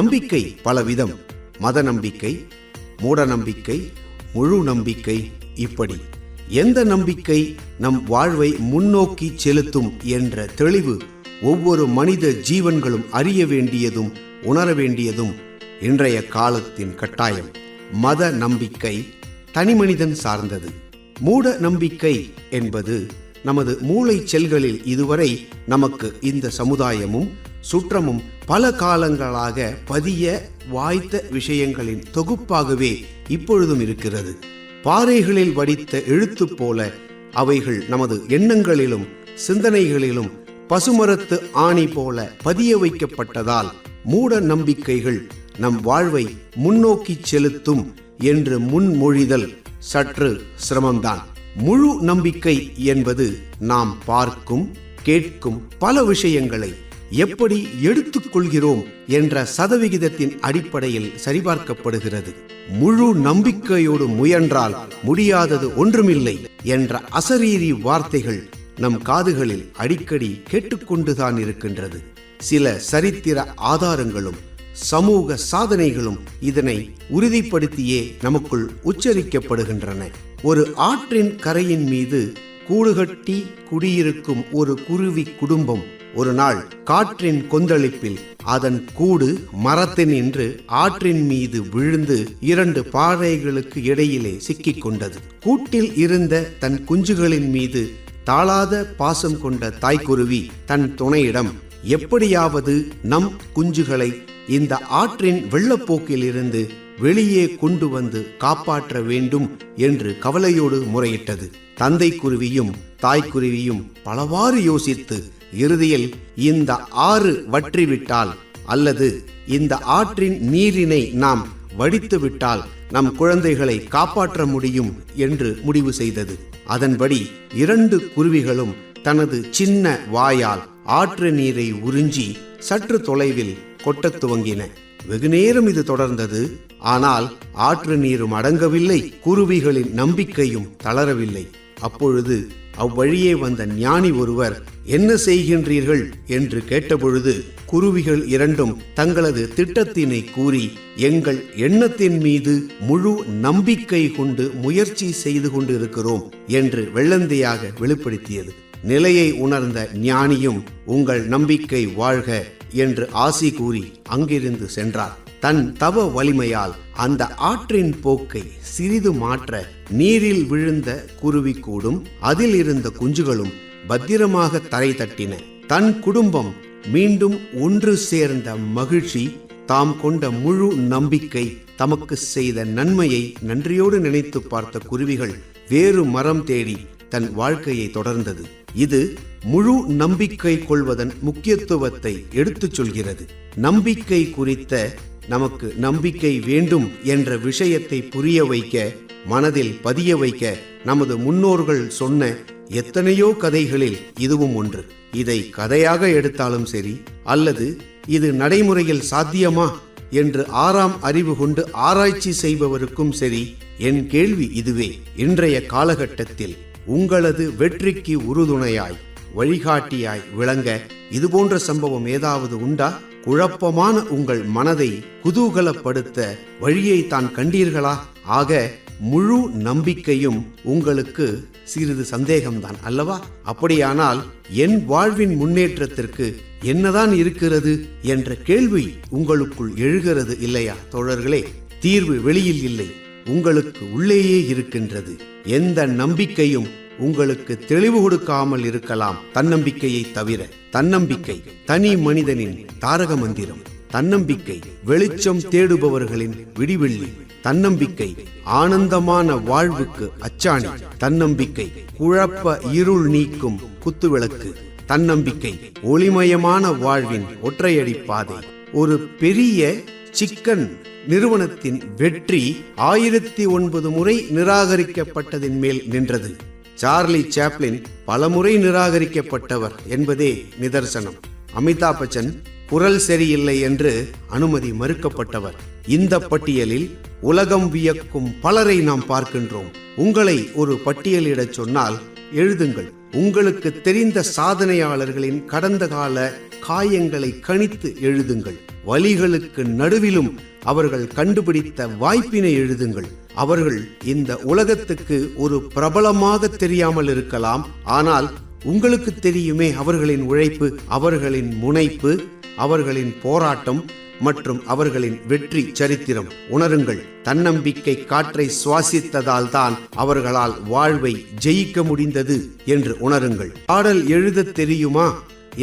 நம்பிக்கை பலவிதம். மத நம்பிக்கை மூட நம்பிக்கை முழு நம்பிக்கை இப்படி. எந்த நம்பிக்கை நம் வாழ்வை முன்னோக்கி செலுத்தும் என்ற தெளிவு ஒவ்வொரு மனித ஜீவன்களும் அறிய வேண்டியதும் உணர வேண்டியதும் இன்றைய காலத்தின் கட்டாயம். மத நம்பிக்கை தனிமனிதன் சார்ந்தது. மூட நம்பிக்கை என்பது நமது மூளை செல்களில் இதுவரை நமக்கு இந்த சமுதாயமும் சுற்றமும் பல காலங்களாக பதிய வாய்த்த விஷயங்களின் தொகுப்பாகவே இப்பொழுதும் இருக்கிறது. பாறைகளில் வடித்த எழுத்து போல அவைகள் நமது எண்ணங்களிலும் சிந்தனைகளிலும் பசுமரத்து ஆணி போல பதிய வைக்கப்பட்டதால் மூட நம்பிக்கைகள் நம் வாழ்வை முன்னோக்கி செலுத்தும் என்று முன்மொழிதல் சற்று சிரமம்தான். முழு நம்பிக்கை என்பது நாம் பார்க்கும் கேட்கும் பல விஷயங்களை எப்படி எடுத்துக்கொள்கிறோம் என்ற சதவிகிதத்தின் அடிப்படையில் சரிபார்க்கப்படுகிறது. முழு நம்பிக்கையோடு முயன்றால் முடியாதது ஒன்றுமில்லை என்ற அசரீரி வார்த்தைகள் நம் காதுகளில் அடிக்கடி கேட்டுக்கொண்டுதான் இருக்கின்றது. சில சரித்திர ஆதாரங்களும் சமூக சாதனைகளும் இதனை உறுதிப்படுத்தியே நமக்குள் உச்சரிக்கப்படுகின்றன. ஒரு ஆற்றின் கரையின் மீது கூடுகட்டி குடியிருக்கும் ஒரு குருவி குடும்பம் ஒரு நாள் காற்றின் கொந்தளிப்பில் அதன் கூடு மரத்தினின்று ஆற்றின் மீது விழுந்து இரண்டு பாறைகளுக்கு இடையிலே சிக்கிக் கொண்டது. கூட்டில் இருந்த தன் குஞ்சுகளின் மீது தாளாத பாசம் கொண்ட தாய்க்குருவி தன் துணையிடம் எப்படியாவது நம் குஞ்சுகளை இந்த ஆற்றின் வெள்ளப்போக்கிலிருந்து வெளியே கொண்டு வந்து காப்பாற்ற வேண்டும் என்று கவலையோடு முறையிட்டது. தந்தை குருவியும் தாய்க்குருவியும் பலவாறு யோசித்து இறுதியில் இந்த ஆறு வற்றிவிட்டால் அல்லது இந்த ஆற்றின் நீரினை நாம் வடித்து விட்டால் நம் குழந்தைகளை காப்பாற்ற முடியும் என்று முடிவு செய்தது. அதன்படி இரண்டு குருவிகளும் தனது சின்ன வாயால் ஆற்று நீரை உறிஞ்சி சற்று தொலைவில் கொட்டத் துவங்கின. வெகுநேரம் இது தொடர்ந்தது. ஆனால் ஆற்று நீரும் அடங்கவில்லை. குருவிகளின் நம்பிக்கையும் தளரவில்லை. அப்பொழுது அவ்வழியே வந்த ஞானி ஒருவர் என்ன செய்கின்றீர்கள்? என்று கேட்டபொழுது குருவிகள் இரண்டும் தங்களது திட்டத்தினை கூறி எங்கள் எண்ணத்தின் மீது முழு நம்பிக்கை கொண்டு முயற்சி செய்து கொண்டிருக்கிறோம் என்று வெள்ளந்தியாக வெளிப்படுத்தியது. நிலையை உணர்ந்த ஞானியும் உங்கள் நம்பிக்கை வாழ்க என்று ஆசி கூறி அங்கிருந்து சென்றார். தன் தவ வலிமையால் அந்த ஆற்றின் போக்கை சிறிது மாற்ற நீரில் விழுந்த குருவி கூடும் அதில் இருந்த குஞ்சுகளும் பத்திரமாக தரை தட்டின. தன் குடும்பம் மீண்டும் ஒன்று சேர்ந்த மகிழ்ச்சி தாம் கொண்ட முழு நம்பிக்கை தமக்கு செய்த நன்மையை நன்றியோடு நினைத்து பார்த்த குருவிகள் வேறு மரம் தேடி தன் வாழ்க்கையை தொடர்ந்தது. இது முழு நம்பிக்கை கொள்வதன் முக்கியத்துவத்தை எடுத்துச் சொல்கிறது. நம்பிக்கை குறித்த நமக்கு நம்பிக்கை வேண்டும் என்ற விஷயத்தை புரிய வைக்க மனதில் பதிய வைக்க நமது முன்னோர்கள் சொன்ன எத்தனையோ கதைகளில் இதுவும் ஒன்று. இதை கதையாக எடுத்தாலும் சரி அல்லது இது நடைமுறையில் சாத்தியமா என்று ஆறாம் அறிவு கொண்டு ஆராய்ச்சி செய்பவருக்கும் சரி என் கேள்வி இதுவே. இன்றைய காலகட்டத்தில் உங்களது வெற்றிக்கு உறுதுணையாய் வழிகாட்டியாய் விளங்க இதுபோன்ற சம்பவம் ஏதாவது உண்டா? குழப்பமான உங்கள் மனதை குதூகலப்படுத்த வழியை தான் கண்டீர்களா? ஆக முழு நம்பிக்கையும் உங்களுக்கு சிறிது சந்தேகம்தான் அல்லவா? அப்படியானால் என் வாழ்வின் முன்னேற்றத்திற்கு என்னதான் இருக்கிறது என்ற கேள்வி உங்களுக்குள் எழுகிறது இல்லையா? தோழர்களே தீர்வு வெளியில் இல்லை. உங்களுக்கு உள்ளேயே இருக்கின்றது. எந்த நம்பிக்கையும் உங்களுக்கு தெளிவு கொடுக்காமல் இருக்கலாம் தன்னம்பிக்கையை தவிர. தன்னம்பிக்கை தனி மனிதனின் தாரக மந்திரம். தன்னம்பிக்கை வெளிச்சம் தேடுபவர்களின் விடிவெள்ளி தன்னம்பிக்கை ஆனந்தமான வாழ்வுக்கு அச்சாணி. தன்னம்பிக்கை குழப்ப இருள் நீக்கும் குத்துவிளக்கு. தன்னம்பிக்கை ஒளிமயமான வாழ்வின் ஒற்றையடி பாதை. ஒரு பெரிய சிக்கன் நிறுவனத்தின் வெற்றி ஆயிரத்தி ஒன்பது முறை நிராகரிக்கப்பட்டதின் மேல் நின்றது. சார்லி சாப்ளின் பலமுறை நிராகரிக்கப்பட்டவர் என்பதே நிதர்சனம். அமிதாப் பச்சன் குரல் சரியில்லை என்று அனுமதி மறுக்கப்பட்டவர். இந்த பட்டியலில் உலகம் வியக்கும் பலரை நாம் பார்க்கின்றோம். உங்களை ஒரு பட்டியலிடச் சொன்னால் எழுதுங்கள். உங்களுக்கு தெரிந்த சாதனையாளர்களின் கடந்த கால காயங்களை கணித்து எழுதுங்கள். வழிகளுக்கு நடுவிலும் அவர்கள் கண்டுபிடித்த வாய்ப்பினை எழுதுங்கள். அவர்கள் இந்த உலகத்துக்கு ஒரு பிரபலமாக தெரியாமல் இருக்கலாம். ஆனால் உங்களுக்கு தெரியுமே அவர்களின் உழைப்பு அவர்களின் முனைப்பு அவர்களின் போராட்டம் மற்றும் அவர்களின் வெற்றி சரித்திரம். உணருங்கள் தன்னம்பிக்கை காற்றை சுவாசித்ததால் தான் அவர்களால் வாழ்வை ஜெயிக்க முடிந்தது என்று உணருங்கள். பாடல் எழுத தெரியுமா?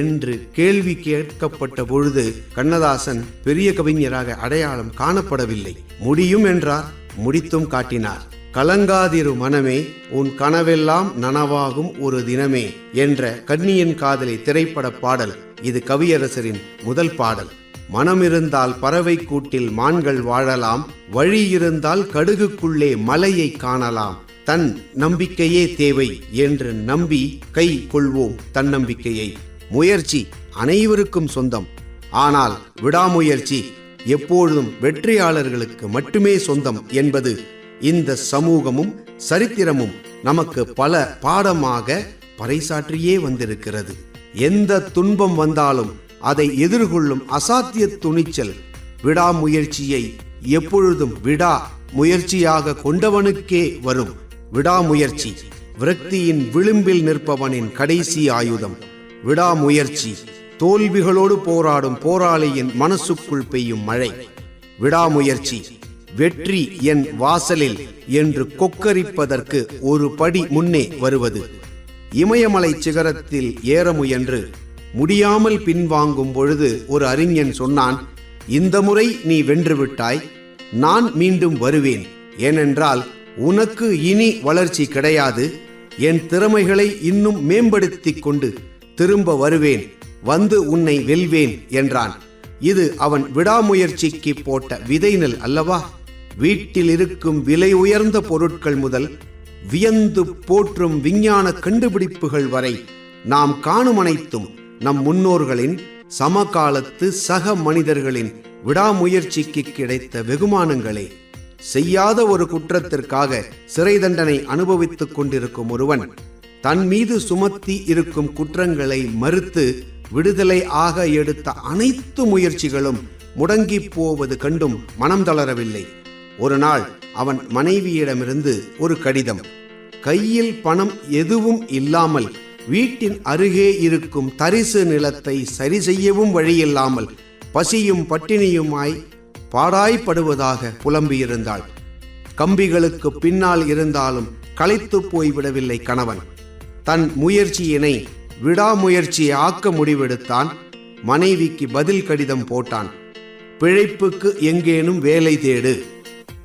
என்று கேள்வி கேட்கப்பட்ட பொழுது கண்ணதாசன் பெரிய கவிஞராக அடையாளம் காணப்படவில்லை. முடியும் என்றார். முடித்தும் காட்டினார். கலங்காதிரு மனமே உன் கனவெல்லாம் நனவாகும் ஒரு தினமே என்ற கன்னியின் காதலி திரைப்பட பாடல் இது கவியரசரின் முதல் பாடல். மனம் இருந்தால் பறவை கூட்டில் மான்கள் வாழலாம் வழி இருந்தால் கடுகுக்குள்ளே மலையை காணலாம். தன் நம்பிக்கையே தேவை என்று நம்பி கை கொள்வோம் தன்னம்பிக்கையை. முயற்சி அனைவருக்கும் சொந்தம். ஆனால் விடாமுயற்சி எப்பொழுதும் வெற்றியாளர்களுக்கு மட்டுமே சொந்தம் என்பது இந்த சமூகமும் சரித்திரமும் நமக்கு பல பாடமாக பறைசாற்றியே வந்திருக்கிறது. எந்த துன்பம் வந்தாலும் அதை எதிர்கொள்ளும் அசாத்திய துணிச்சல் விடாமுயற்சியை எப்பொழுதும் விடா முயற்சியாக கொண்டவனுக்கே வரும். விடாமுயற்சி விரக்தியின் விளிம்பில் நிற்பவனின் கடைசி ஆயுதம். விடாமுயற்சி தோல்விகளோடு போராடும் போராளியின் மனசுக்குள் பெய்யும் மழை. விடாமுயற்சி வெற்றி என் வாசலில் என்று கொக்கரிப்பதற்கு ஒரு படி முன்னே வருவது. இமயமலை சிகரத்தில் ஏற முயன்று முடியாமல் பின்வாங்கும் பொழுது ஒரு அறிஞன் சொன்னான் இந்த முறை நீ வென்றுவிட்டாய் நான் மீண்டும் வருவேன். ஏனென்றால் உனக்கு இனி வளர்ச்சி கிடையாது. என் திறமைகளை இன்னும் மேம்படுத்திக் கொண்டு திரும்ப வருவேன். வந்து உன்னை வெல்வேன் என்றான். இது அவன் விடாமுயற்சிக்கு போட்ட விதைநெல் அல்லவா? வீட்டில் இருக்கும் விலை உயர்ந்த பொருட்கள் முதல் வியந்து போற்றும் விஞ்ஞான கண்டுபிடிப்புகள் வரை நாம் காணும் அனைத்தும் நம் முன்னோர்களின் சமகாலத்து சக மனிதர்களின் விடாமுயற்சிக்கு கிடைத்த வெகுமானங்களே. செய்யாத ஒரு குற்றத்திற்காக சிறை தண்டனை அனுபவித்துக் கொண்டிருக்கும் ஒருவன் தன் மீது சுமத்தி இருக்கும் குற்றங்களை மறுத்து விடுதலை ஆக எடுத்த அனைத்து முயற்சிகளும் முடங்கி போவது கண்டும் மனம் தளரவில்லை. ஒரு நாள் அவன் மனைவியிடமிருந்து ஒரு கடிதம் கையில் பணம் எதுவும் இல்லாமல் வீட்டின் அருகே இருக்கும் தரிசு நிலத்தை சரி செய்யவும் வழியில்லாமல் பசியும் பட்டினியுமாய் பாடாய்ப்படுவதாக புலம்பியிருந்தாள். கம்பிகளுக்கு பின்னால் இருந்தாலும் களைத்து போய்விடவில்லை கணவன். தன் முயற்சியினை விடாமுயற்சியை ஆக்க முடிவெடுத்தான். மனைவிக்கு பதில் கடிதம் போட்டான். பிழைப்புக்கு எங்கேனும் வேலை தேடு.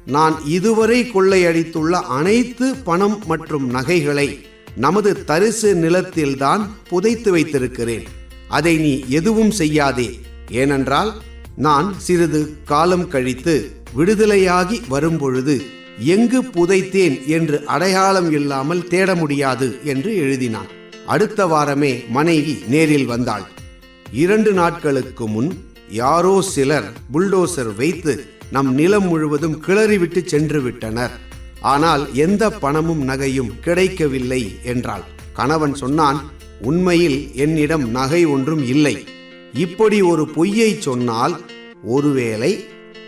நான் இதுவரை கொள்ளையடித்துள்ள அனைத்து பணம் மற்றும் நகைகளை நமது தரிசு நிலத்தில்தான் புதைத்து வைத்திருக்கிறேன். அதை நீ எதுவும் செய்யாதே. ஏனென்றால் நான் சிறிது காலம் கழித்து விடுதலையாகி வரும்பொழுது எங்கு புதைத்தேன் என்று அடையாளம் இல்லாமல் தேட முடியாது என்று எழுதினான். அடுத்த வாரமே மனைவி நேரில் வந்தாள். இரண்டு நாட்களுக்கு முன் யாரோ சிலர் புல்டோசர் வைத்து நம் நிலம் முழுவதும் கிளறிவிட்டு சென்று விட்டனர். ஆனால் எந்த பணமும் நகையும் கிடைக்கவில்லை என்றாள். கணவன் சொன்னான் உண்மையில் என்னிடம் நகை ஒன்றும் இல்லை. இப்படி ஒரு பொய்யை சொன்னால் ஒருவேளை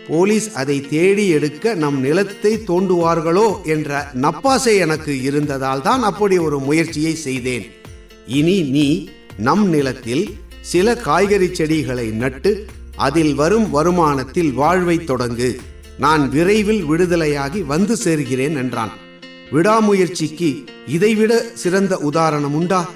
போலீஸ் அதை தேடி எடுக்க நம் நிலத்தை தோண்டுவார்களோ? என்ற நப்பாசை எனக்கு இருந்ததால் தான் அப்படி ஒரு முயற்சியை செய்தேன். இனி நீ நம் நிலத்தில் சில காய்கறி செடிகளை நட்டு அதில் வரும் வருமானத்தில் வாழ்வை தொடங்கு. நான் விரைவில் விடுதலையாகி வந்து சேர்கிறேன் என்றான். விடாமுயற்சிக்கு இதைவிட சிறந்த உதாரணம் உண்டா?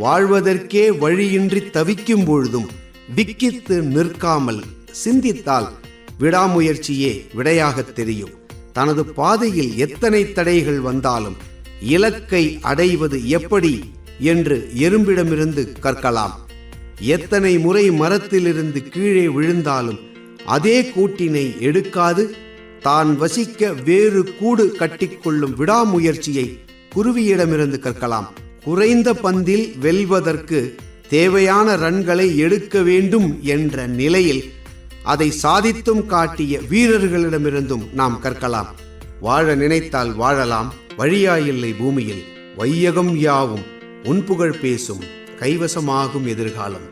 வாழ்வதற்கே வழியின்றி தவிக்கும் பொழுதும் விக்கித்து நிற்காமல் சிந்தித்தால் விடாமுயற்சியே விடையாகத் தெரியும். தனது பாதையில் எத்தனை தடைகள் வந்தாலும் இலக்கை அடைவது எப்படி? என்று எறும்பிடமிருந்து கற்கலாம். எத்தனை முறை மரத்திலிருந்து கீழே விழுந்தாலும் அதே கூட்டினை எடுக்காது தான் வசிக்க வேறு கூடு கட்டிக்கொள்ளும் விடாமுயற்சியை குருவியிடமிருந்து கற்கலாம். குறைந்த பந்தில் வெல்வதற்கு தேவையான ரன்களை எடுக்க வேண்டும் என்ற நிலையில் அதை சாதித்தும் காட்டிய வீரர்களிடமிருந்தும் நாம் கற்கலாம். வாழ நினைத்தால் வாழலாம் வழியாயில்லை பூமியில் வையகம் யாவும் உன் புகழ் பேசும் கைவசமாகும் எதிர்காலம்.